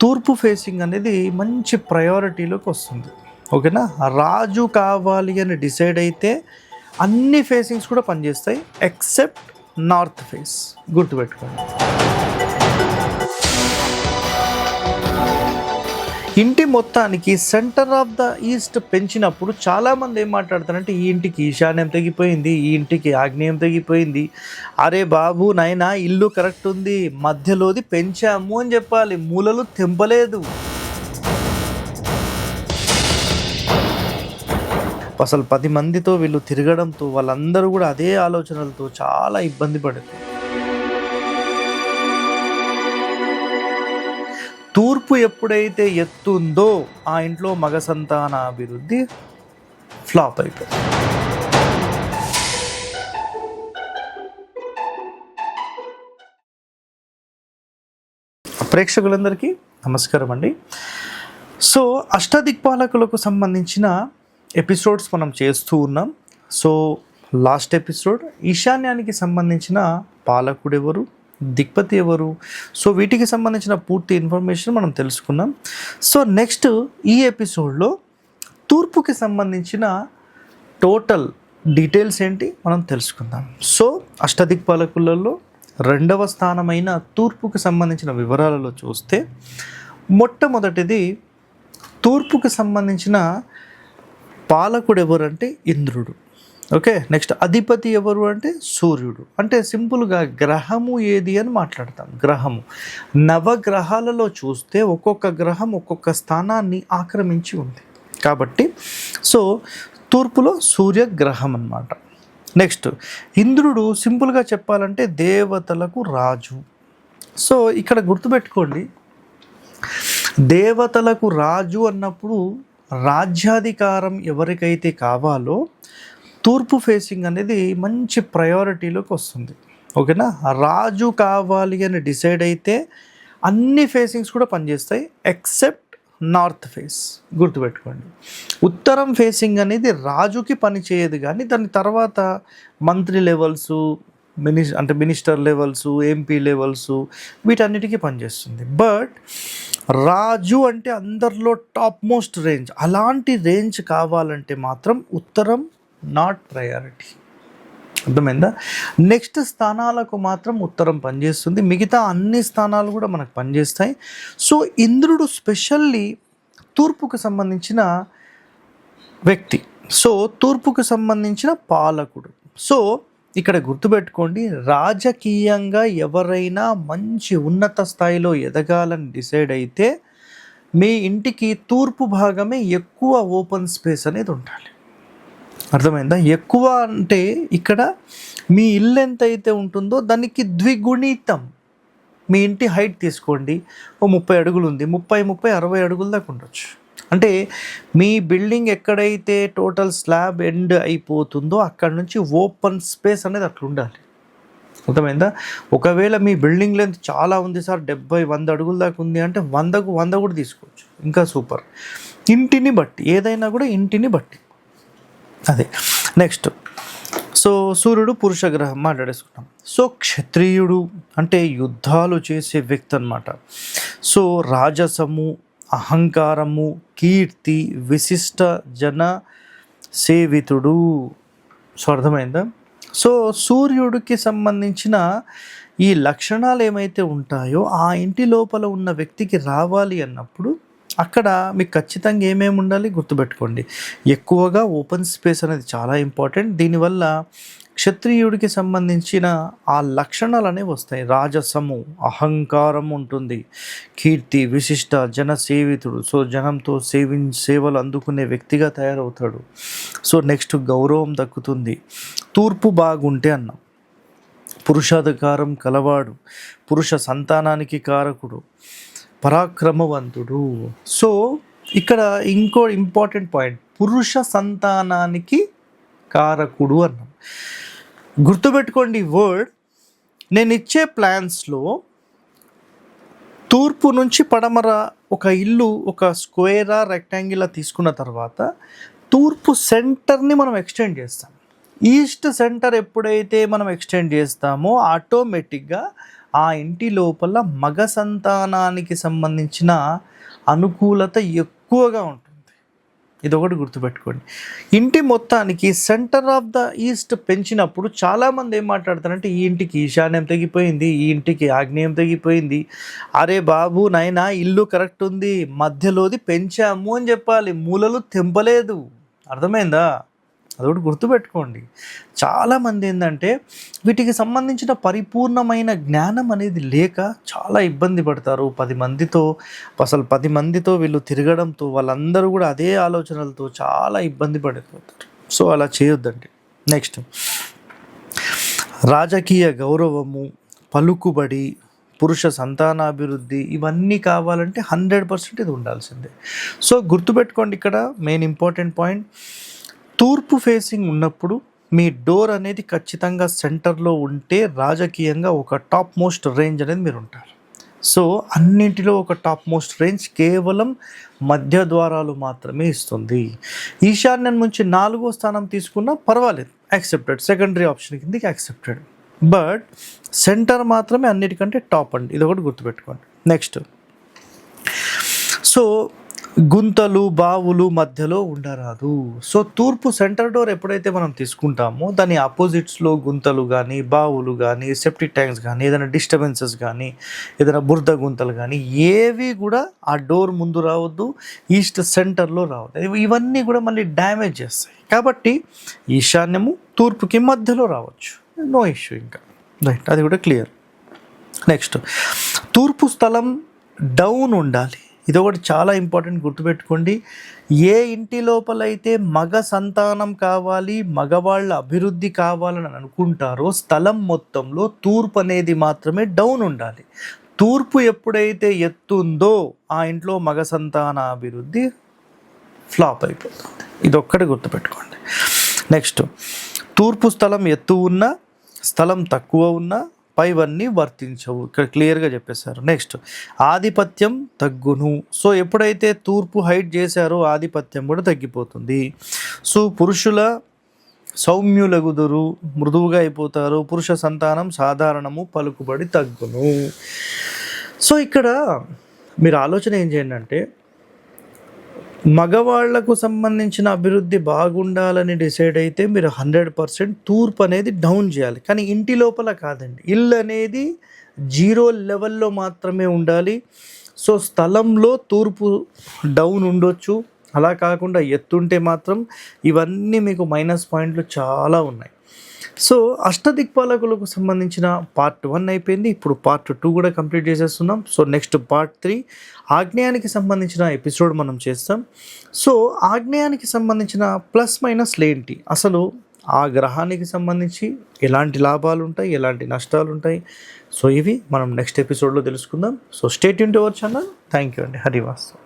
తూర్పు ఫేసింగ్ అనేది మంచి ప్రయారిటీలోకి వస్తుంది. ఓకేనా? రాజు కావాలి అని డిసైడ్ అయితే అన్ని ఫేసింగ్స్ కూడా పనిచేస్తాయి ఎక్సెప్ట్ నార్త్ ఫేస్. గుర్తుపెట్టుకోండి. ఇంటి మొత్తానికి సెంటర్ ఆఫ్ ద ఈస్ట్ పెంచినప్పుడు చాలామంది ఏం మాట్లాడతారంటే ఈ ఇంటికి ఈశాన్యం తెగిపోయింది ఈ ఇంటికి ఆగ్నేయం తెగిపోయింది. అరే బాబు నైనా ఇల్లు కరెక్ట్ ఉంది మధ్యలోది పెంచాము అని చెప్పాలి మూలలు తెంపలేదు. అసలు పది మందితో వీళ్ళు తిరగడంతో వాళ్ళందరూ కూడా అదే ఆలోచనలతో చాలా ఇబ్బంది పడుతుంది తూర్పు ఎప్పుడైతే ఎత్తుందో ఆ ఇంట్లో మగ సంతాన అభివృద్ధి ఫ్లాప్ అయిపోయింది. ప్రేక్షకులందరికీ నమస్కారం అండి. సో అష్టదిక్పాలకులకు సంబంధించిన ఎపిసోడ్స్ మనం చేస్తూ ఉన్నాం. సో లాస్ట్ ఎపిసోడ్ ఈశాన్యానికి సంబంధించిన పాలకుడు ఎవరు దిక్పతి ఎవరు? సో వీటికి సంబంధించిన పూర్తి ఇన్ఫర్మేషన్ మనం తెలుసుకున్నాం సో నెక్స్ట్ ఈ ఎపిసోడ్లో తూర్పుకి సంబంధించిన టోటల్ డీటెయిల్స్ ఏంటి మనం తెలుసుకుందాం. సో అష్టదిక్పాలకులలో రెండవ స్థానమైన తూర్పుకి సంబంధించిన వివరాలలో చూస్తే మొట్టమొదటిది తూర్పుకి సంబంధించిన పాలకుడు ఎవరంటే ఇంద్రుడు. ఓకే నెక్స్ట్ అధిపతి ఎవరు అంటే సూర్యుడు. అంటే సింపుల్గా గ్రహము ఏది అని మాట్లాడతాం. గ్రహము. నవగ్రహాలలో చూస్తే ఒక్కొక్క గ్రహం ఒక్కొక్క స్థానాన్ని ఆక్రమించి ఉంది. కాబట్టి సో తూర్పులో సూర్యగ్రహం అన్నమాట. నెక్స్ట్ ఇంద్రుడు సింపుల్గా చెప్పాలంటే దేవతలకు రాజు. సో ఇక్కడ గుర్తుపెట్టుకోండి. దేవతలకు రాజు అన్నప్పుడు రాజ్యాధికారం ఎవరికైతే కావాలో తూర్పు ఫేసింగ్ అనేది మంచి ప్రయారిటీలోకి వస్తుంది. ఓకేనా? రాజు కావాలి అని డిసైడ్ అయితే అన్ని ఫేసింగ్స్ కూడా పనిచేస్తాయి ఎక్సెప్ట్ నార్త్ ఫేస్ గుర్తుపెట్టుకోండి. ఉత్తరం ఫేసింగ్ అనేది రాజుకి పని చేయదు కానీ దాని తర్వాత మంత్రి లెవెల్స్ మిని అంటే మినిస్టర్ లెవెల్స్ ఎంపీ లెవెల్స్ వీటన్నిటికీ పనిచేస్తుంది. బట్ రాజు అంటే అందరిలో టాప్ మోస్ట్ రేంజ్ అలాంటి రేంజ్ కావాలంటే మాత్రం ఉత్తరం నాట్ ప్రయారిటీ అర్థమైందా? నెక్స్ట్ స్థానాలకు మాత్రం ఉత్తరం పనిచేస్తుంది. మిగతా అన్ని స్థానాలు కూడా మనకు పనిచేస్తాయి. సో ఇంద్రుడు స్పెషల్లీ తూర్పుకు సంబంధించిన వ్యక్తి. సో తూర్పుకు సంబంధించిన పాలకుడు. సో ఇక్కడ గుర్తుపెట్టుకోండి రాజకీయంగా ఎవరైనా మంచి ఉన్నత స్థాయిలో ఎదగాలని డిసైడ్ అయితే మీ ఇంటికి తూర్పు భాగమే ఎక్కువ ఓపెన్ స్పేస్ అనేది ఉండాలి. అర్థమైందా? ఎక్కువ అంటే ఇక్కడ మీ ఇల్లు ఎంత అయితే ఉంటుందో దానికి ద్విగుణితం. మీ ఇంటి హైట్ తీసుకోండి. ఓ ముప్పై అడుగులు ఉంది ముప్పై ముప్పై అరవై అడుగుల దాకా ఉండొచ్చు. అంటే మీ బిల్డింగ్ ఎక్కడైతే టోటల్ స్లాబ్ ఎండ్ అయిపోతుందో అక్కడ నుంచి ఓపెన్ స్పేస్ అనేది అట్లా ఉండాలి. అర్థమైందా? ఒకవేళ మీ బిల్డింగ్ లెంత్ చాలా ఉంది సార్ డెబ్బై వంద అడుగుల దాకా ఉంది అంటే వందకు వంద కూడా తీసుకోవచ్చు. ఇంకా సూపర్. ఇంటిని బట్టి ఏదైనా కూడా ఇంటిని బట్టి. అదే. నెక్స్ట్ సో సూర్యుడు పురుష గ్రహం మాట్లాడేసుకున్నాం సో క్షత్రియుడు అంటే యుద్ధాలు చేసే వ్యక్తి అనమాట సో రాజసము అహంకారము కీర్తి విశిష్ట జన సేవితుడు. సో అర్థమైందా? సో సూర్యుడికి సంబంధించిన ఈ లక్షణాలు ఏమైతే ఉంటాయో ఆ ఇంటి లోపల ఉన్న వ్యక్తికి రావాలి అన్నప్పుడు అక్కడ మీకు ఖచ్చితంగా ఏమేమి ఉండాలి గుర్తుపెట్టుకోండి. ఎక్కువగా ఓపెన్ స్పేస్ అనేది చాలా ఇంపార్టెంట్. దీనివల్ల క్షత్రియుడికి సంబంధించిన ఆ లక్షణాలు అనేవి వస్తాయి. రాజసము అహంకారం ఉంటుంది. కీర్తి విశిష్ట జన సేవితుడు. సో జనంతో సేవి సేవలు అందుకునే వ్యక్తిగా తయారవుతాడు. సో నెక్స్ట్ గౌరవం దక్కుతుంది. తూర్పు బాగుంటే అన్నాం. పురుషాధికారం కలవాడు. పురుష సంతానానికి కారకుడు. పరాక్రమవంతుడు. సో ఇక్కడ ఇంకో ఇంపార్టెంట్ పాయింట్. పురుష సంతానానికి కారకుడు అన్నాం. గుర్తుపెట్టుకోండి వర్డ్. నేను ఇచ్చే ప్లాన్స్లో తూర్పు నుంచి పడమర ఒక ఇల్లు ఒక స్క్వేరా రెక్టాంగిలా తీసుకున్న తర్వాత తూర్పు సెంటర్ని మనం ఎక్స్టెండ్ చేస్తాం. ఈస్ట్ సెంటర్ ఎప్పుడైతే మనం ఎక్స్టెండ్ చేస్తామో ఆటోమేటిక్గా ఆ ఇంటి లోపల మగ సంతానానికి సంబంధించిన అనుకూలత ఎక్కువగా ఉంటుంది. ఇది ఒకటి గుర్తుపెట్టుకోండి. ఇంటి మొత్తానికి సెంటర్ ఆఫ్ ద ఈస్ట్ పెంచినప్పుడు చాలామంది ఏం మాట్లాడతారంటే ఈ ఇంటికి ఈశాన్యం తగ్గిపోయింది ఈ ఇంటికి ఆగ్నేయం తగ్గిపోయింది అరే బాబు నైనా ఇల్లు కరెక్ట్ ఉంది మధ్యలోది పెంచాము అని చెప్పాలి. మూలలు తెంపలేదు. అర్థమైందా? అదొకటి గుర్తుపెట్టుకోండి. చాలామంది ఏంటంటే వీటికి సంబంధించిన పరిపూర్ణమైన జ్ఞానం అనేది లేక చాలా ఇబ్బంది పడతారు. పది మందితో అసలు పది మందితో వీళ్ళు తిరగడంతో వాళ్ళందరూ కూడా అదే ఆలోచనలతో చాలా ఇబ్బంది పడిపోతారు. సో అలా చేయొద్దండి. నెక్స్ట్. రాజకీయ గౌరవము పలుకుబడి పురుష సంతానాభివృద్ధి ఇవన్నీ కావాలంటే హండ్రెడ్ పర్సెంట్ ఇది ఉండాల్సిందే. సో గుర్తుపెట్టుకోండి ఇక్కడ మెయిన్ ఇంపార్టెంట్ పాయింట్. తూర్పు ఫేసింగ్ ఉన్నప్పుడు మీ డోర్ అనేది ఖచ్చితంగా సెంటర్లో ఉంటే రాజకీయంగా ఒక టాప్ మోస్ట్ రేంజ్ అనేది మీరు ఉంటారు. సో అన్నింటిలో ఒక టాప్ మోస్ట్ రేంజ్ కేవలం మధ్య ద్వారాలు మాత్రమే ఇస్తుంది. ఈశాన్యం నుంచి నాలుగో స్థానం తీసుకున్నా పర్వాలేదు. యాక్సెప్టెడ్ సెకండరీ ఆప్షన్ కిందకి యాక్సెప్టెడ్ బట్ సెంటర్ మాత్రమే అన్నిటికంటే టాప్ అండి. ఇది ఒకటి గుర్తుపెట్టుకోండి. నెక్స్ట్ సో గుంతలు బావులు మధ్యలో ఉండరాదు. సో తూర్పు సెంటర్ డోర్ ఎప్పుడైతే మనం తీసుకుంటామో దాని ఆపోజిట్స్లో గుంతలు కానీ బావులు కానీ సెప్టిక్ ట్యాంక్స్ కానీ ఏదైనా డిస్టర్బెన్సెస్ కానీ ఏదైనా బురద గుంతలు కానీ ఏవి కూడా ఆ డోర్ ముందు రావద్దు ఈస్ట్ సెంటర్లో రావద్దు. ఇవన్నీ కూడా మళ్ళీ డ్యామేజ్ చేస్తాయి. కాబట్టి ఈశాన్యము తూర్పుకి మధ్యలో రావచ్చు. నో ఇష్యూ ఇంకా. రైట్ అది కూడా క్లియర్. నెక్స్ట్ తూర్పు స్థలం డౌన్ ఉండాలి. ఇది ఒకటి చాలా ఇంపార్టెంట్ గుర్తుపెట్టుకోండి. ఏ ఇంటి లోపలైతే మగ సంతానం కావాలి మగవాళ్ళ అభివృద్ధి కావాలని అనుకుంటారో స్థలం మొత్తంలో తూర్పు అనేది మాత్రమే డౌన్ ఉండాలి. తూర్పు ఎప్పుడైతే ఎత్తుందో ఆ ఇంట్లో మగ సంతాన అభివృద్ధి ఫ్లాప్ అయిపోతుంది. ఇది ఒక్కటి గుర్తుపెట్టుకోండి. నెక్స్ట్ తూర్పు స్థలం ఎత్తు ఉన్నా స్థలం తక్కువ ఉన్నా పైవన్నీ వర్తించవు. ఇక్కడ క్లియర్గా చెప్పేశారు. నెక్స్ట్ ఆధిపత్యం తగ్గును. సో ఎప్పుడైతే తూర్పు హైట్ చేశారో ఆధిపత్యం కూడా తగ్గిపోతుంది. సో పురుషుల సౌమ్యులగుదురు మృదువుగా అయిపోతారు. పురుష సంతానం సాధారణము పలుకుబడి తగ్గును. సో ఇక్కడ మీరు ఆలోచన ఏం చేయండి అంటే మగవాళ్ళకు సంబంధించిన అభివృద్ధి బాగుండాలని డిసైడ్ అయితే మీరు హండ్రెడ్ పర్సెంట్ తూర్పు అనేది డౌన్ చేయాలి. కానీ ఇంటి లోపల కాదండి. ఇల్లు అనేది జీరో లెవెల్లో మాత్రమే ఉండాలి. సో స్థలంలో తూర్పు డౌన్ ఉండొచ్చు. అలా కాకుండా ఎత్తుంటే మాత్రం ఇవన్నీ మీకు మైనస్ పాయింట్లు చాలా ఉన్నాయి. సో అష్టదిక్పాలకులకు సంబంధించిన పార్ట్ వన్ అయిపోయింది. ఇప్పుడు పార్ట్ టూ కూడా కంప్లీట్ చేసేస్తున్నాం. సో నెక్స్ట్ పార్ట్ త్రీ ఆగ్నేయానికి సంబంధించిన ఎపిసోడ్ మనం చేస్తాం. సో ఆగ్నేయానికి సంబంధించిన ప్లస్ మైనస్లు ఏంటి అసలు ఆ గ్రహానికి సంబంధించి ఎలాంటి లాభాలు ఉంటాయి ఎలాంటి నష్టాలు ఉంటాయి సో ఇవి మనం నెక్స్ట్ ఎపిసోడ్లో తెలుసుకుందాం. So stay Yoon to our channel. Thank you అండి. హరివాస్తవ్